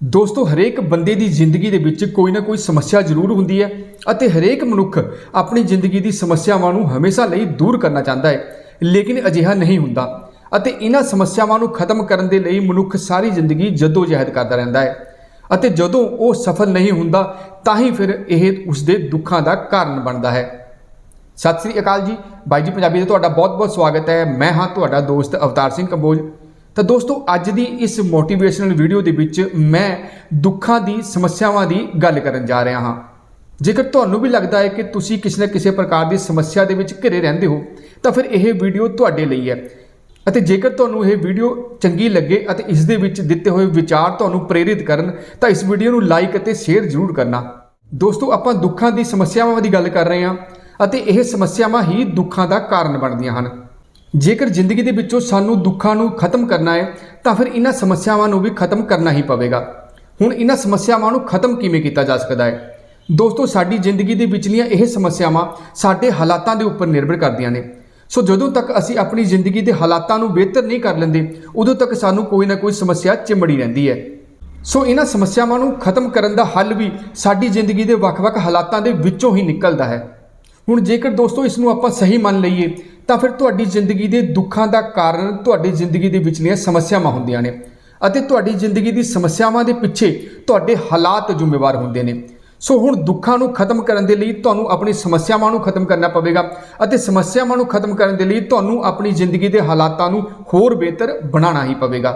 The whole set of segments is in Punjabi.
ਦੋਸਤੋ, ਹਰੇਕ ਬੰਦੇ ਦੀ ਜ਼ਿੰਦਗੀ ਦੇ ਵਿੱਚ ਕੋਈ ਨਾ ਕੋਈ ਸਮੱਸਿਆ ਜ਼ਰੂਰ ਹੁੰਦੀ ਹੈ ਅਤੇ ਹਰੇਕ ਮਨੁੱਖ ਆਪਣੀ ਜ਼ਿੰਦਗੀ ਦੀ ਸਮੱਸਿਆਵਾਂ ਨੂੰ ਹਮੇਸ਼ਾ ਲਈ ਦੂਰ ਕਰਨਾ ਚਾਹੁੰਦਾ ਹੈ, ਲੇਕਿਨ ਅਜਿਹਾ ਨਹੀਂ ਹੁੰਦਾ ਅਤੇ ਇਹਨਾਂ ਸਮੱਸਿਆਵਾਂ ਨੂੰ ਖਤਮ ਕਰਨ ਦੇ ਲਈ ਮਨੁੱਖ ਸਾਰੀ ਜ਼ਿੰਦਗੀ ਜਦੋਜਹਿਦ ਕਰਦਾ ਰਹਿੰਦਾ ਹੈ ਅਤੇ ਜਦੋਂ ਉਹ ਸਫਲ ਨਹੀਂ ਹੁੰਦਾ, ਤਾਂ ਹੀ ਫਿਰ ਇਹ ਉਸਦੇ ਦੁੱਖਾਂ ਦਾ ਕਾਰਨ ਬਣਦਾ ਹੈ। ਸਤਿ ਸ੍ਰੀ ਅਕਾਲ ਜੀ। ਬਾਈ ਜੀ, ਪੰਜਾਬੀ ਦਾ ਤੁਹਾਡਾ ਬਹੁਤ-ਬਹੁਤ ਸਵਾਗਤ ਹੈ। ਮੈਂ ਹਾਂ ਤੁਹਾਡਾ ਦੋਸਤ ਅਵਤਾਰ ਸਿੰਘ ਕੰਬੋਜ। ਤਾਂ ਦੋਸਤੋ, ਅੱਜ ਦੀ ਇਸ ਮੋਟੀਵੇਸ਼ਨਲ ਵੀਡੀਓ ਦੇ ਵਿੱਚ ਮੈਂ ਦੁੱਖਾਂ ਦੀ, ਸਮੱਸਿਆਵਾਂ ਦੀ ਗੱਲ ਕਰਨ ਜਾ ਰਿਹਾ ਹਾਂ। ਜੇਕਰ ਤੁਹਾਨੂੰ ਵੀ ਲੱਗਦਾ ਹੈ ਕਿ ਤੁਸੀਂ ਕਿਸੇ ਨਾ ਕਿਸੇ ਪ੍ਰਕਾਰ ਦੀ ਸਮੱਸਿਆ ਦੇ ਵਿੱਚ ਘਿਰੇ ਰਹਿੰਦੇ ਹੋ, ਤਾਂ ਫਿਰ ਇਹ ਵੀਡੀਓ ਤੁਹਾਡੇ ਲਈ ਹੈ। ਅਤੇ ਜੇਕਰ ਤੁਹਾਨੂੰ ਇਹ ਵੀਡੀਓ ਚੰਗੀ ਲੱਗੇ ਅਤੇ ਇਸ ਦੇ ਵਿੱਚ ਦਿੱਤੇ ਹੋਏ ਵਿਚਾਰ ਤੁਹਾਨੂੰ ਪ੍ਰੇਰਿਤ ਕਰਨ, ਤਾਂ ਇਸ ਵੀਡੀਓ ਨੂੰ ਲਾਈਕ ਅਤੇ ਸ਼ੇਅਰ ਜ਼ਰੂਰ ਕਰਨਾ। ਦੋਸਤੋ, ਆਪਾਂ ਦੁੱਖਾਂ ਦੀ, ਸਮੱਸਿਆਵਾਂ ਦੀ ਗੱਲ ਕਰ ਰਹੇ ਹਾਂ ਅਤੇ ਇਹ ਸਮੱਸਿਆਵਾਂ ਹੀ ਦੁੱਖਾਂ ਦਾ ਕਾਰਨ ਬਣਦੀਆਂ ਹਨ। ਜੇਕਰ ਜ਼ਿੰਦਗੀ ਦੇ ਵਿੱਚੋਂ ਸਾਨੂੰ ਦੁੱਖਾਂ ਨੂੰ ਖਤਮ ਕਰਨਾ ਹੈ, ਤਾਂ ਫਿਰ ਇਹਨਾਂ ਸਮੱਸਿਆਵਾਂ ਨੂੰ ਵੀ ਖਤਮ ਕਰਨਾ ਹੀ ਪਵੇਗਾ। ਹੁਣ ਇਹਨਾਂ ਸਮੱਸਿਆਵਾਂ ਨੂੰ ਖਤਮ ਕਿਵੇਂ ਕੀਤਾ ਜਾ ਸਕਦਾ ਹੈ? ਦੋਸਤੋ, ਸਾਡੀ ਜ਼ਿੰਦਗੀ ਦੇ ਵਿਚਲੀਆਂ ਇਹ ਸਮੱਸਿਆਵਾਂ ਸਾਡੇ ਹਾਲਾਤਾਂ ਦੇ ਉੱਪਰ ਨਿਰਭਰ ਕਰਦੀਆਂ ਨੇ। ਸੋ ਜਦੋਂ ਤੱਕ ਅਸੀਂ ਆਪਣੀ ਜ਼ਿੰਦਗੀ ਦੇ ਹਾਲਾਤਾਂ ਨੂੰ ਬਿਹਤਰ ਨਹੀਂ ਕਰ ਲੈਂਦੇ, ਉਦੋਂ ਤੱਕ ਸਾਨੂੰ ਕੋਈ ਨਾ ਕੋਈ ਸਮੱਸਿਆ ਚਿੰਬੜੀ ਰਹਿੰਦੀ ਹੈ। ਸੋ ਇਹਨਾਂ ਸਮੱਸਿਆਵਾਂ ਨੂੰ ਖਤਮ ਕਰਨ ਦਾ ਹੱਲ ਵੀ ਸਾਡੀ ਜ਼ਿੰਦਗੀ ਦੇ ਵੱਖ-ਵੱਖ ਹਾਲਾਤਾਂ ਦੇ ਵਿੱਚੋਂ ਹੀ ਨਿਕਲਦਾ ਹੈ। ਹੁਣ ਜੇਕਰ ਦੋਸਤੋ, ਇਸ ਨੂੰ ਆਪਾਂ ਸਹੀ ਮੰਨ ਲਈਏ ਤਾਂ ਫਿਰ ਤੁਹਾਡੀ ਜ਼ਿੰਦਗੀ ਦੇ ਦੁੱਖਾਂ ਦਾ ਕਾਰਨ ਤੁਹਾਡੀ ਜ਼ਿੰਦਗੀ ਦੇ ਵਿਚਲੀਆਂ ਸਮੱਸਿਆਵਾਂ ਹੁੰਦੀਆਂ ਨੇ ਅਤੇ ਤੁਹਾਡੀ ਜ਼ਿੰਦਗੀ ਦੀ ਸਮੱਸਿਆਵਾਂ ਦੇ ਪਿੱਛੇ ਤੁਹਾਡੇ ਹਾਲਾਤ ਜ਼ਿੰਮੇਵਾਰ ਹੁੰਦੇ ਨੇ। ਸੋ ਹੁਣ ਦੁੱਖਾਂ ਨੂੰ ਖਤਮ ਕਰਨ ਦੇ ਲਈ ਤੁਹਾਨੂੰ ਆਪਣੀ ਸਮੱਸਿਆਵਾਂ ਨੂੰ ਖਤਮ ਕਰਨਾ ਪਵੇਗਾ ਅਤੇ ਸਮੱਸਿਆਵਾਂ ਨੂੰ ਖਤਮ ਕਰਨ ਦੇ ਲਈ ਤੁਹਾਨੂੰ ਆਪਣੀ ਜ਼ਿੰਦਗੀ ਦੇ ਹਾਲਾਤਾਂ ਨੂੰ ਹੋਰ ਬਿਹਤਰ ਬਣਾਉਣਾ ਹੀ ਪਵੇਗਾ।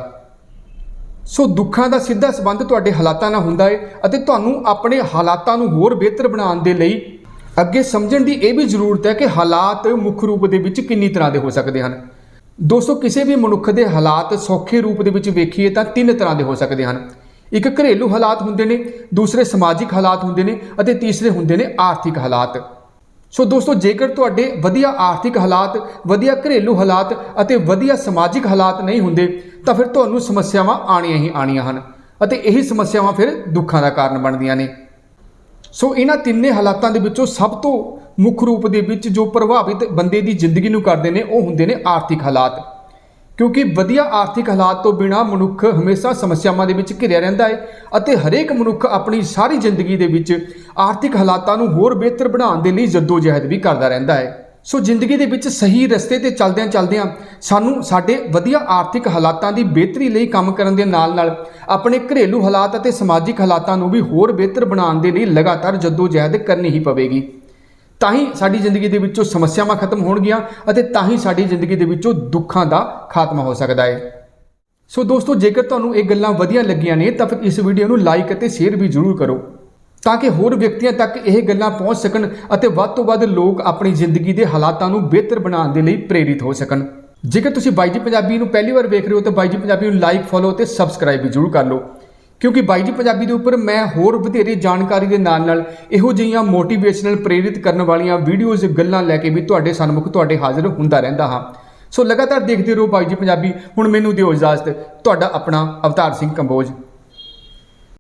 ਸੋ ਦੁੱਖਾਂ ਦਾ ਸਿੱਧਾ ਸੰਬੰਧ ਤੁਹਾਡੇ ਹਾਲਾਤਾਂ ਨਾਲ ਹੁੰਦਾ ਹੈ ਅਤੇ ਤੁਹਾਨੂੰ ਆਪਣੇ ਹਾਲਾਤਾਂ ਨੂੰ ਹੋਰ ਬਿਹਤਰ ਬਣਾਉਣ ਦੇ ਲਈ ਅੱਗੇ ਸਮਝਣ ਦੀ ਇਹ ਵੀ ਜ਼ਰੂਰਤ ਹੈ ਕਿ ਹਾਲਾਤ ਮੁੱਖ ਰੂਪ ਦੇ ਵਿੱਚ ਕਿੰਨੀ ਤਰ੍ਹਾਂ ਦੇ ਹੋ ਸਕਦੇ ਹਨ। ਦੋਸਤੋ, ਕਿਸੇ ਵੀ ਮਨੁੱਖ ਦੇ ਹਾਲਾਤ ਸੌਖੇ ਰੂਪ ਦੇ ਵਿੱਚ ਵੇਖੀਏ ਤਾਂ ਤਿੰਨ ਤਰ੍ਹਾਂ ਦੇ ਹੋ ਸਕਦੇ ਹਨ। ਇੱਕ ਘਰੇਲੂ ਹਾਲਾਤ ਹੁੰਦੇ ਨੇ, ਦੂਸਰੇ ਸਮਾਜਿਕ ਹਾਲਾਤ ਹੁੰਦੇ ਨੇ ਅਤੇ ਤੀਸਰੇ ਹੁੰਦੇ ਨੇ ਆਰਥਿਕ ਹਾਲਾਤ। ਸੋ ਦੋਸਤੋ, ਜੇਕਰ ਤੁਹਾਡੇ ਵਧੀਆ ਆਰਥਿਕ ਹਾਲਾਤ, ਵਧੀਆ ਘਰੇਲੂ ਹਾਲਾਤ ਅਤੇ ਵਧੀਆ ਸਮਾਜਿਕ ਹਾਲਾਤ ਨਹੀਂ ਹੁੰਦੇ, ਤਾਂ ਫਿਰ ਤੁਹਾਨੂੰ ਸਮੱਸਿਆਵਾਂ ਆਣੀਆਂ ਹੀ ਆਣੀਆਂ ਹਨ ਅਤੇ ਇਹੀ ਸਮੱਸਿਆਵਾਂ ਫਿਰ ਦੁੱਖਾਂ ਦਾ ਕਾਰਨ ਬਣਦੀਆਂ ਨੇ। ਸੋ ਇਹਨਾਂ ਤਿੰਨੇ ਹਾਲਾਤਾਂ ਦੇ ਵਿੱਚੋਂ ਸਭ ਤੋਂ ਮੁੱਖ ਰੂਪ ਦੇ ਵਿੱਚ ਜੋ ਪ੍ਰਭਾਵਿਤ ਬੰਦੇ ਦੀ ਜ਼ਿੰਦਗੀ ਨੂੰ ਕਰਦੇ ਨੇ, ਉਹ ਹੁੰਦੇ ਨੇ ਆਰਥਿਕ ਹਾਲਾਤ। ਕਿਉਂਕਿ ਵਧੀਆ ਆਰਥਿਕ ਹਾਲਾਤ ਤੋਂ ਬਿਨਾ ਮਨੁੱਖ ਹਮੇਸ਼ਾ ਸਮੱਸਿਆਵਾਂ ਦੇ ਵਿੱਚ ਘਿਰਿਆ ਰਹਿੰਦਾ ਹੈ ਅਤੇ ਹਰੇਕ ਮਨੁੱਖ ਆਪਣੀ ਸਾਰੀ ਜ਼ਿੰਦਗੀ ਦੇ ਵਿੱਚ ਆਰਥਿਕ ਹਾਲਾਤਾਂ ਨੂੰ ਹੋਰ ਬਿਹਤਰ ਬਣਾਉਣ ਦੇ ਲਈ ਜਦੋਜਹਿਦ ਵੀ ਕਰਦਾ ਰਹਿੰਦਾ ਹੈ। ਸੋ ਜ਼ਿੰਦਗੀ ਦੇ ਵਿੱਚ ਸਹੀ ਰਸਤੇ ਤੇ ਚੱਲਦਿਆਂ ਚੱਲਦਿਆਂ ਸਾਨੂੰ ਸਾਡੇ ਵਧੀਆ ਆਰਥਿਕ ਹਾਲਾਤਾਂ ਦੀ ਬਿਹਤਰੀ ਲਈ ਕੰਮ ਕਰਨ ਦੇ ਨਾਲ-ਨਾਲ ਆਪਣੇ ਘਰੇਲੂ ਹਾਲਾਤ ਅਤੇ ਸਮਾਜਿਕ ਹਾਲਾਤਾਂ ਨੂੰ ਵੀ ਹੋਰ ਬਿਹਤਰ ਬਣਾਉਣ ਦੇ ਲਈ ਲਗਾਤਾਰ ਜਦੋਜਹਿਦ ਕਰਨੀ ਹੀ ਪਵੇਗੀ। ਤਾਂ ਹੀ ਸਾਡੀ ਜ਼ਿੰਦਗੀ ਦੇ ਵਿੱਚੋਂ ਸਮੱਸਿਆਵਾਂ ਖਤਮ ਹੋਣਗੀਆਂ ਅਤੇ ਤਾਂ ਹੀ ਸਾਡੀ ਜ਼ਿੰਦਗੀ ਦੇ ਵਿੱਚੋਂ ਦੁੱਖਾਂ ਦਾ ਖਾਤਮਾ ਹੋ ਸਕਦਾ ਹੈ ਸੋ ਦੋਸਤੋ, ਜੇਕਰ ਤੁਹਾਨੂੰ ਇਹ ਗੱਲਾਂ ਵਧੀਆ ਲੱਗੀਆਂ ਨੇ, ਤਾਂ ਫਿਰ ਇਸ ਵੀਡੀਓ ਨੂੰ ਲਾਈਕ ਅਤੇ ਸ਼ੇਅਰ ਵੀ ਜ਼ਰੂਰ ਕਰੋ। ਤਾਂ ਕਿ ਹੋਰ ਵਿਅਕਤੀਆਂ ਤੱਕ ਇਹ ਗੱਲਾਂ ਪਹੁੰਚ ਸਕਣ ਅਤੇ ਵੱਧ ਤੋਂ ਵੱਧ ਲੋਕ ਆਪਣੀ ਜ਼ਿੰਦਗੀ ਦੇ ਹਾਲਾਤਾਂ ਨੂੰ ਬਿਹਤਰ ਬਣਾਉਣ ਦੇ ਲਈ ਪ੍ਰੇਰਿਤ ਹੋ ਸਕਣ। ਜੇਕਰ ਤੁਸੀਂ ਬਾਈ ਜੀ ਪੰਜਾਬੀ ਨੂੰ ਪਹਿਲੀ ਵਾਰ ਵੇਖ ਰਹੇ ਹੋ ਤਾਂ ਬਾਈ ਜੀ ਪੰਜਾਬੀ ਨੂੰ ਲਾਈਕ ਫੋਲੋ ਅਤੇ ਸਬਸਕ੍ਰਾਈਬ ਵੀ ਜ਼ਰੂਰ ਕਰ ਲਓ। ਕਿਉਂਕਿ ਬਾਈ ਜੀ ਪੰਜਾਬੀ ਦੇ ਉੱਪਰ ਮੈਂ ਹੋਰ ਵਧੇਰੇ ਜਾਣਕਾਰੀ ਦੇ ਨਾਲ ਨਾਲ ਇਹੋ ਜਿਹੀਆਂ ਮੋਟੀਵੇਸ਼ਨਲ ਪ੍ਰੇਰਿਤ ਕਰਨ ਵਾਲੀਆਂ ਵੀਡੀਓਜ਼ ਗੱਲਾਂ ਲੈ ਕੇ ਵੀ ਤੁਹਾਡੇ ਸਨਮੁਖ ਤੁਹਾਡੇ ਹਾਜ਼ਰ ਹੁੰਦਾ ਰਹਿੰਦਾ ਹਾਂ। ਸੋ ਲਗਾਤਾਰ ਦੇਖਦੇ ਰਹੋ ਬਾਈ ਜੀ ਪੰਜਾਬੀ। ਹੁਣ ਮੈਨੂੰ ਦਿਓ ਇਜਾਜ਼ਤ। ਤੁਹਾਡਾ ਆਪਣਾ ਅਵਤਾਰ ਸਿੰਘ ਕੰਬੋਜ।